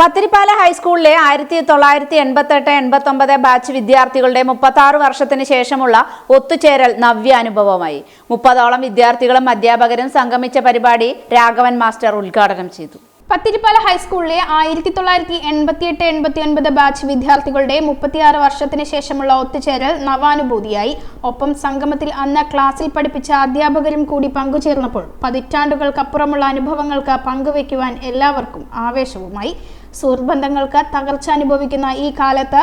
Pathirippala ഹൈസ്കൂളിലെ ആയിരത്തി തൊള്ളായിരത്തി എൺപത്തെട്ട് എൺപത്തി ഒമ്പത് ബാച്ച് വിദ്യാർത്ഥികളുടെ മുപ്പത്തി ആറ് വർഷത്തിന് ശേഷമുള്ള ഒത്തുചേരൽ നവ്യാനുഭവമായി. മുപ്പതോളം വിദ്യാർത്ഥികളും അധ്യാപകരും സംഗമിച്ച പരിപാടി രാഘവൻ മാസ്റ്റർ ഉദ്ഘാടനം ചെയ്തു. പത്തിരിപ്പാല ഹൈസ്കൂളിലെ ആയിരത്തി തൊള്ളായിരത്തി എൺപത്തി എട്ട് എൺപത്തി ഒൻപത് ബാച്ച് വിദ്യാർത്ഥികളുടെ മുപ്പത്തിയാറ് വർഷത്തിന് ശേഷമുള്ള ഒത്തുചേരൽ നവാനുഭൂതിയായി. ഒപ്പം സംഗമത്തിൽ അന്ന് ക്ലാസ്സിൽ പഠിപ്പിച്ച അധ്യാപകരും കൂടി പങ്കുചേർന്നപ്പോൾ പതിറ്റാണ്ടുകൾക്കപ്പുറമുള്ള അനുഭവങ്ങൾക്ക് പങ്കുവയ്ക്കുവാൻ എല്ലാവർക്കും ആവേശവുമായി. സുഹൃബന്ധങ്ങൾക്ക് തകർച്ച അനുഭവിക്കുന്ന ഈ കാലത്ത്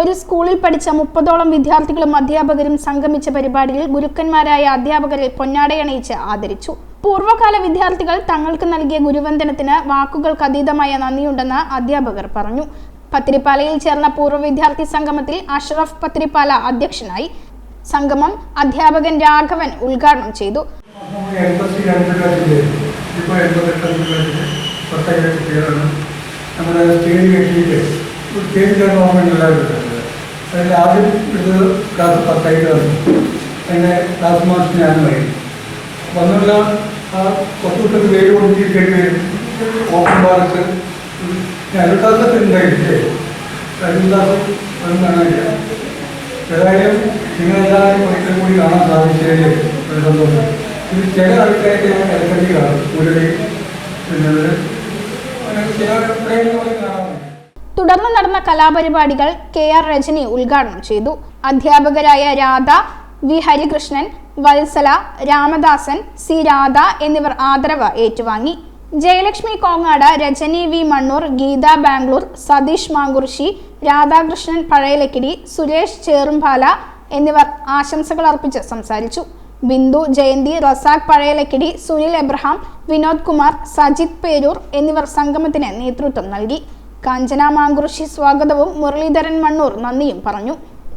ഒരു സ്കൂളിൽ പഠിച്ച മുപ്പതോളം വിദ്യാർത്ഥികളും അധ്യാപകരും സംഗമിച്ച പരിപാടിയിൽ ഗുരുക്കന്മാരായ അധ്യാപകരെ പൊന്നാടയണയിച്ച് ആദരിച്ചു. പൂർവകാല വിദ്യാർത്ഥികൾ തങ്ങൾക്ക് നൽകിയ ഗുരുവന്ദനത്തിന് വാക്കുകൾക്ക് അതീതമായ നന്ദിയുണ്ടെന്ന് അധ്യാപകർ പറഞ്ഞു. പത്തിരിപ്പാലയിൽ ചേർന്ന പൂർവ വിദ്യാർത്ഥി സംഗമത്തിൽ അഷ്റഫ് പത്തിരിപ്പാല അധ്യക്ഷനായി. സംഗമം അധ്യാപകൻ രാഘവൻ ഉദ്ഘാടനം ചെയ്തു. ഇപ്പോൾ നമ്മുടെ സ്റ്റേജ് കെട്ടിയിട്ട് ഒരു സ്റ്റേജ് ഗവൺമെന്റ് എല്ലാവരും. എടുക്കുന്നത് അതിൽ ആദ്യം ഇത് ക്ലാസ് പത്തായിട്ട് വന്നു. അതിന്റെ ക്ലാസ് മാസ്റ്റർ വരും വന്നുള്ള ആ കുറച്ചുകൂട്ടൊക്കെ പേര് കൊടുത്തിട്ട് വരും ഓപ്പൺ ഭാഗത്ത് അരുതാസത്തിൽ ഉണ്ടായിട്ടില്ലേ. കാണാനില്ല. ഏതായാലും നിങ്ങളെല്ലാവരും ഒരിക്കൽ കൂടി കാണാൻ സാധിച്ചതിൽ ഒരു സന്തോഷം. ഇത് ചില ആൾക്കാർക്ക് ഇടയ്ക്കിടയ്ക്ക് കാണും. ഒരു പിന്നെ തുടർന്ന് നടന്ന കലാപരിപാടികൾ കെ ആർ രജനി ഉദ്ഘാടനം ചെയ്തു. അധ്യാപകരായ രാധ വി ഹരികൃഷ്ണൻ വത്സല രാമദാസൻ സി രാധ എന്നിവർ ആദരവ് ഏറ്റുവാങ്ങി. ജയലക്ഷ്മി കോങ്ങാട് രജനി വി മണ്ണൂർ ഗീത ബാംഗ്ലൂർ സതീഷ് മാങ്കുർശി രാധാകൃഷ്ണൻ പഴയലക്കിടി സുരേഷ് ചേറുംപാല എന്നിവർ ആശംസകൾ അർപ്പിച്ച് സംസാരിച്ചു. ബിന്ദു ജയന്തി റസാഖ് പഴയലക്കിടി സുനിൽ എബ്രഹാം വിനോദ് കുമാർ സജിത് പേരൂർ എന്നിവർ സംഗമത്തിന് നേതൃത്വം നൽകി. കാഞ്ചന മാങ്കുറിശി സ്വാഗതവും മുരളീധരൻ മണ്ണൂർ നന്ദിയും പറഞ്ഞു.